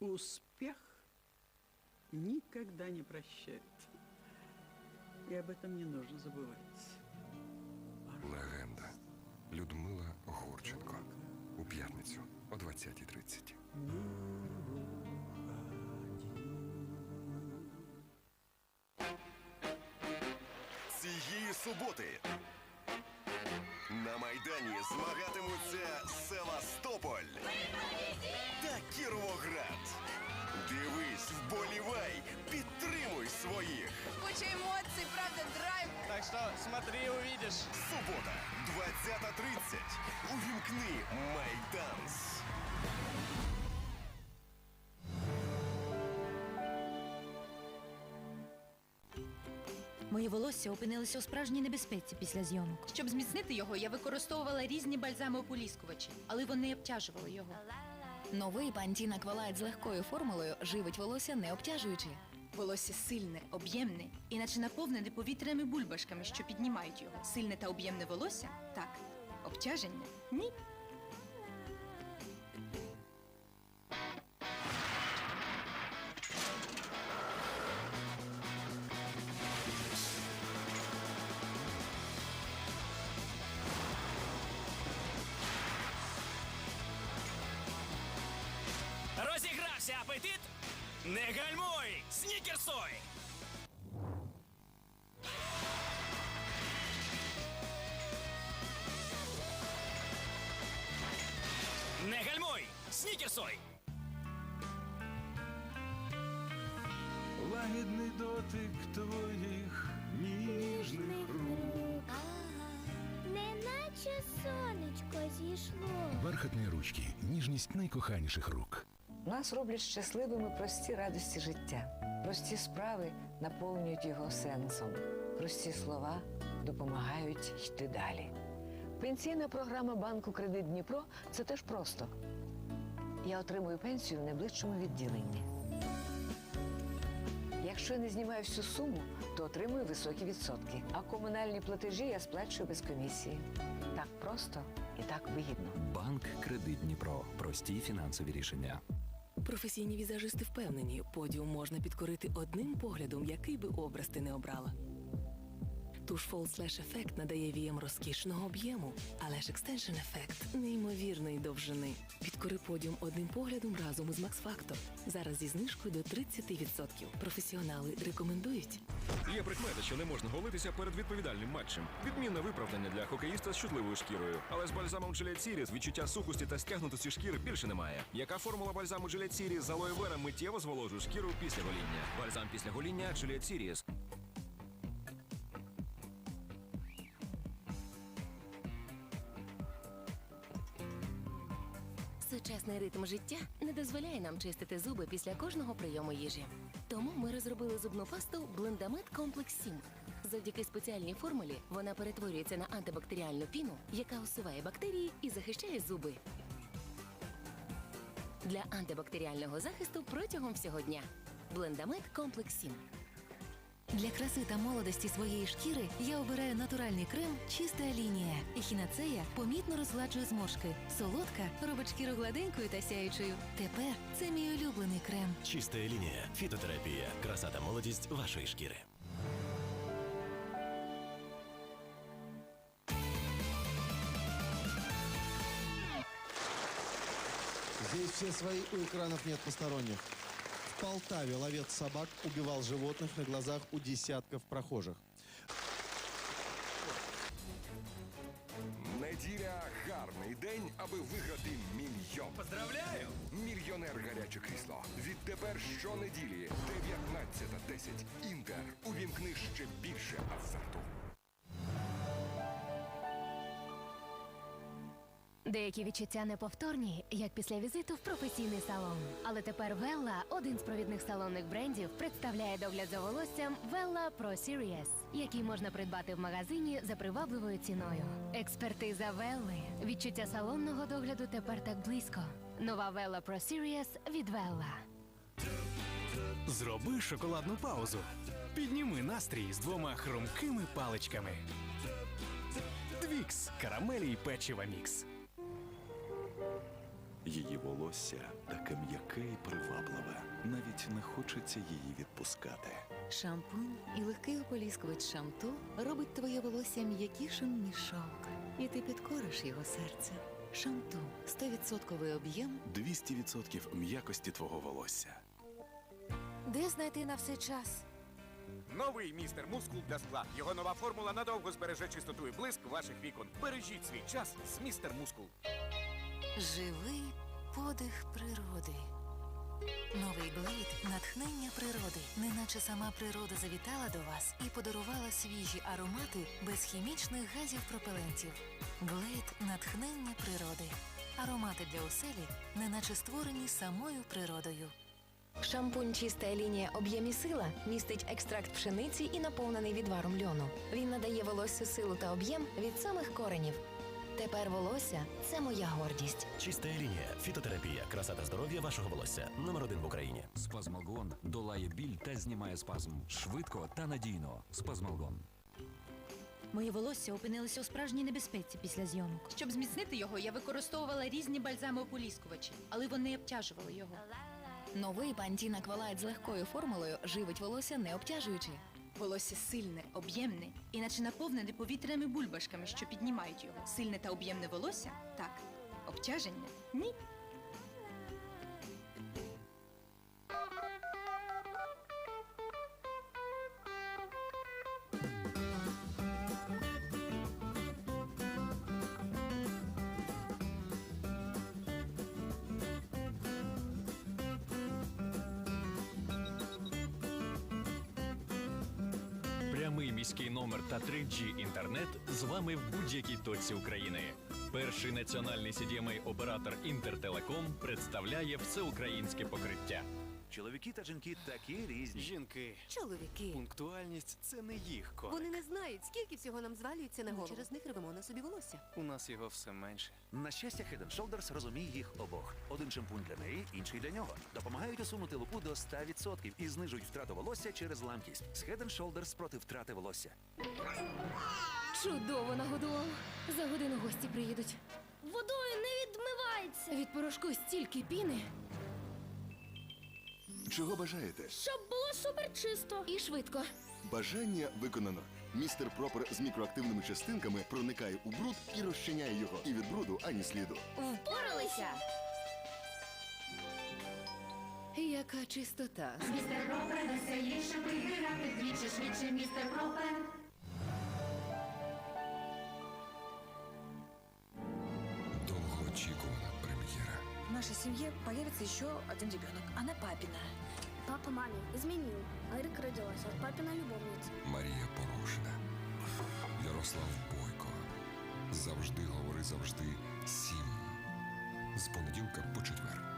Успех никогда не прощает. И об этом не нужно забывать. Легенда. Людмила Гурченко. У п'ятницю о 20.30. Цієї суботи на Майдані змагатимуться Севастополь та Кіровоград. Дивись, вболівай, підтримуй своїх. Куча эмоций, правда, драйв. Так что смотри, увидишь. Субота, 20.30. Увімкни Майданс. Моє волосся опинилося у справжній небезпеці після зйомок. Щоб зміцнити його, я використовувала різні бальзами ополіскувачі, але вони обтяжували його. Новий Пантін Аквалайт з легкою формулою живить волосся не обтяжуючи. Волосся сильне, об'ємне і наче наповнене повітряними бульбашками, що піднімають його. Сильне та об'ємне волосся так. Обтяження ні. Розігрався апетит? Не гальмуй! Снікерсой! Не гальмуй! Снікерсой! Лагідний дотик твоїх ніжних рук. Неначе сонечко зійшло. Бархатні ручки, ніжність найкоханіших рук. Нас роблять щасливими прості радості життя. Прості справи наповнюють його сенсом. Прості слова допомагають йти далі. Пенсійна програма банку Кредит Дніпро це теж просто. Я отримую пенсію в найближчому відділенні. Якщо я не знімаю всю суму, то отримую високі відсотки. А комунальні платежі я сплачую без комісії. Так просто і так вигідно. Банк Кредит Дніпро. Прості фінансові рішення. Професійні візажисти впевнені, подіум можна підкорити одним поглядом, який би образ ти не обрала. Туш Fall Slash Effect надає віям розкішного об'єму, але ж Extension Effect неймовірної довжини. Підкори подіум одним поглядом разом із Max Factor. Зараз зі знижкою до 30%. Професіонали рекомендують. Є прикмета, що не можна голитися перед відповідальним матчем. Відмінне виправдання для хокеїста з чутливою шкірою. Але з бальзамом Gillette Series відчуття сухості та стягнутості шкіри більше немає. Яка формула бальзаму Gillette Series з алоє вера миттєво зволожує шкіру після гоління? Бальзам після гоління Gillette Series. Ритм життя не дозволяє нам чистити зуби після кожного прийому їжі. Тому ми розробили зубну пасту Блендамет Комплекс 7. Завдяки спеціальній формулі вона перетворюється на антибактеріальну піну, яка усуває бактерії і захищає зуби. Для антибактеріального захисту протягом всього дня. Блендамет Комплекс 7. Для краси та молодості своєї шкіри я обираю натуральний крем Чиста лінія. Ехінацея помітно розгладжує зморшки. Солодка робить шкіру гладенькою та сяючою. Тепер це мій улюблений крем. Чиста лінія. Фітотерапія. Краса та молодість вашої шкіри. Здесь все свои, у экранов нет посторонних. Полтаве ловец собак убивал животных на глазах у десятков прохожих. Неділя гарний день, аби виграти мільйон. Поздравляю! Мільйонер гаряче крісло. Відтепер щонеділі 19.10. Інтер. Увімкни ще більше азарту. Деякі відчуття неповторні, як після візиту в професійний салон. Але тепер Велла, один з провідних салонних брендів, представляє догляд за волоссям Велла Pro Series, який можна придбати в магазині за привабливою ціною. Експертиза Велли. Відчуття салонного догляду тепер так близько. Нова Велла Pro Series від Велла. Зроби шоколадну паузу. Підніми настрій з двома хрумкими паличками. Твікс карамелі й печива мікс. Її волосся таке м'яке і привабливе. Навіть не хочеться її відпускати. Шампунь і легкий ополіскувач шамту робить твоє волосся м'якішим, ніж шовк. І ти підкориш його серце. Шамту 100% об'єм. 200% м'якості твого волосся. Де знайти на все час? Новий містер Мускул для скла. Його нова формула надовго збереже чистоту і блиск ваших вікон. Бережіть свій час з містер Мускул. Живий подих природи. Новий глейд натхнення природи, неначе сама природа завітала до вас і подарувала свіжі аромати без хімічних газів пропелентів. Глейд натхнення природи. Аромати для оселі, неначе створені самою природою. Шампунь чиста лінія об'єм і сила містить екстракт пшениці і наповнений відваром льону. Він надає волоссю силу та об'єм від самих коренів. Тепер волосся це моя гордість. Чиста лінія. Фітотерапія. Краса та здоров'я вашого волосся. Номер один в Україні. Спазмалгон долає біль та знімає спазм. Швидко та надійно. Спазмалгон. Моє волосся опинилося у справжній небезпеці після зйомок. Щоб зміцнити його, я використовувала різні бальзами ополіскувачі, але вони обтяжували його. Новий Pantene Aqualite з легкою формулою живить волосся не обтяжуючи. Волосся сильне, об'ємне і наче наповнене повітряними бульбашками, що піднімають його. Сильне та об'ємне волосся так. Обтяження ні. Прямий міський номер та 3G інтернет з вами в будь-якій точці України. Перший національний CDMA оператор Інтертелеком представляє всеукраїнське покриття. Чоловіки та жінки такі різні. Жінки. Чоловіки. Пунктуальність це не їх коник. Вони не знають, скільки всього нам звалюється на голову. Через них рвемо на собі волосся. У нас його все менше. На щастя, Head and Shoulders розуміє їх обох. Один шампунь для неї, інший для нього. Допомагають усунути лупу до 100% і знижують втрату волосся через ламкість. З Head and Shoulders проти втрати волосся. Чудово нагодував. За годину гості приїдуть. Водою не відмивається. Від порошку стільки піни. Чого бажаєте? Щоб було супер чисто. І швидко. Бажання виконано. Містер Пропер з мікроактивними частинками проникає у бруд і розчиняє його. І від бруду ані сліду. Впоралися. Яка чистота. Містер Пропер веселіше виграти двічі швидше, містер Пропер. Довгоочікувана прем'єра. В нашей семье появится еще один ребенок. Она папина. Папа маме изменил. Арика родилась от папиной любовницы. Марія Порошина. Ярослав Бойко. Завжди говори завжди сім. З понеділка по четвер.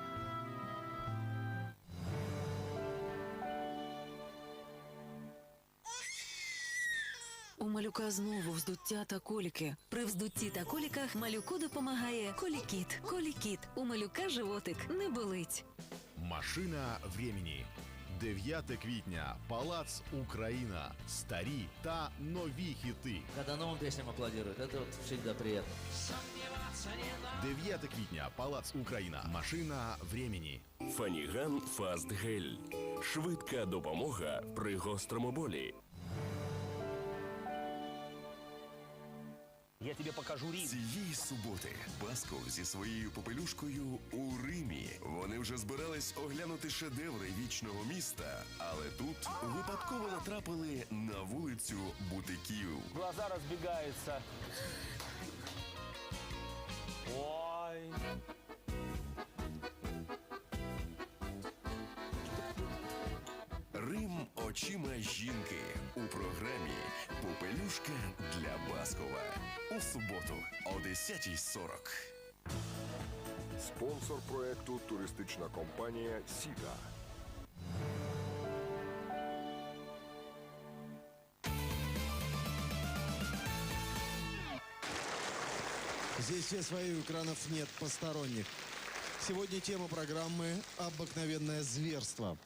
Малюка знову вздуття та коліки. При вздутті та коліках малюку допомагає Колікіт. Колікіт. У малюка животик не болить. Машина времени. 9 квітня. Палац Україна. Старі та нові хіти. Когда новым песням аплодируют, это вот всегда приятно. 9 квітня. Палац Україна. Машина времени. Фаніган Фаст Гель. Швидка допомога при гострому болі. Я тобі покажу Рим. Цієї суботи Басков зі своєю попелюшкою у Римі. Вони вже збирались оглянути шедеври вічного міста, але тут випадково натрапили на вулицю бутиків. Глаза разбегаются. Ой. Рим очима жінки у програмі Попелюшка для Баскова у суботу о 10.40. Спонсор проекту туристична компанія Сіга. Здесь все свои, у экранов нет посторонних. Сегодня тема программы «Обыкновенное зверство».